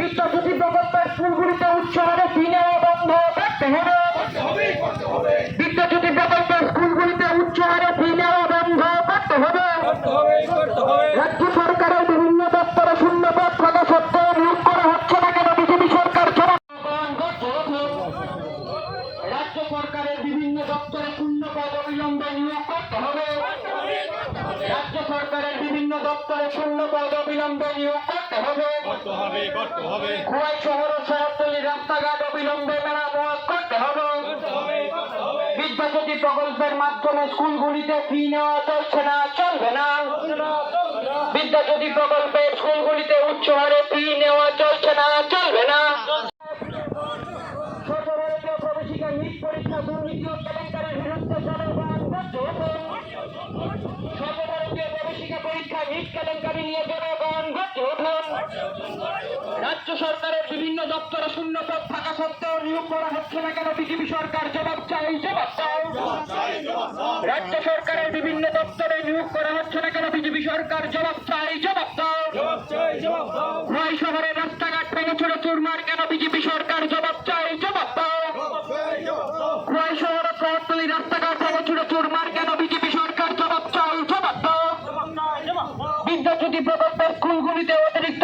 বিদ্যাজ্যোতি প্রকল্পের স্কুলগুলিতে ফি নেওয়া বন্ধ করতে হবে। বিদ্যাজ্যোতি প্রকল্পের স্কুলগুলিতে ফি নেওয়া বন্ধ করতে হবে। রাজ্য সরকারের বিভিন্ন দপ্তরে শূন্য পদ থাকা সত্ত্বেও নিয়োগ করা হচ্ছে না কেন? বিজেপি সরকার রাজ্য সরকারের বিভিন্ন দপ্তরে শূন্য পদ অবিলম্বে নিয়োগ করতে হবে। রাজ্য সরকারের বিভিন্ন দপ্তরে শূন্য পদ অবিলম্বে নিয়োগ করতে হবে। করতে হবে খোয়াই শহর ও শহরতলির রাস্তাঘাট অবিলম্বে মেরামত করতে হবে। প্রকল্পের মাধ্যমে স্কুলগুলিতে ফি নেওয়া চলছে না চলবে না। প্রকল্পের স্কুলগুলিতে উচ্চ হারে ফি নেওয়া চলছে না চলবে না। প্রবেশিকা নিট পরীক্ষা দুর্নীতি বিভিন্ন দপ্তরে শূন্য পদ থাকা সত্ত্বেও নিয়োগ করা হচ্ছে না কেন বিজেপি সরকার? জবাব চাই জবাব চাই। রাজ্য সরকারের বিভিন্ন দপ্তরে নিয়োগ করা হচ্ছে না কেন বিজেপি সরকার? জবাব চাই জবাব দাও খোয়াই শহরের রাস্তাঘাট ভেঙে চুরমার কেন বিজেপি সরকার? জবাব চাই জবাব দাও খোয়াই শহরের শহরতলি রাস্তাঘাট ভেঙে ছোট চুরমার কেন বিজেপি সরকার? জবাব চাই জবাব দাও বিদ্যাচ্যুতি প্রকল্পের স্কুলগুলিতে অতিরিক্ত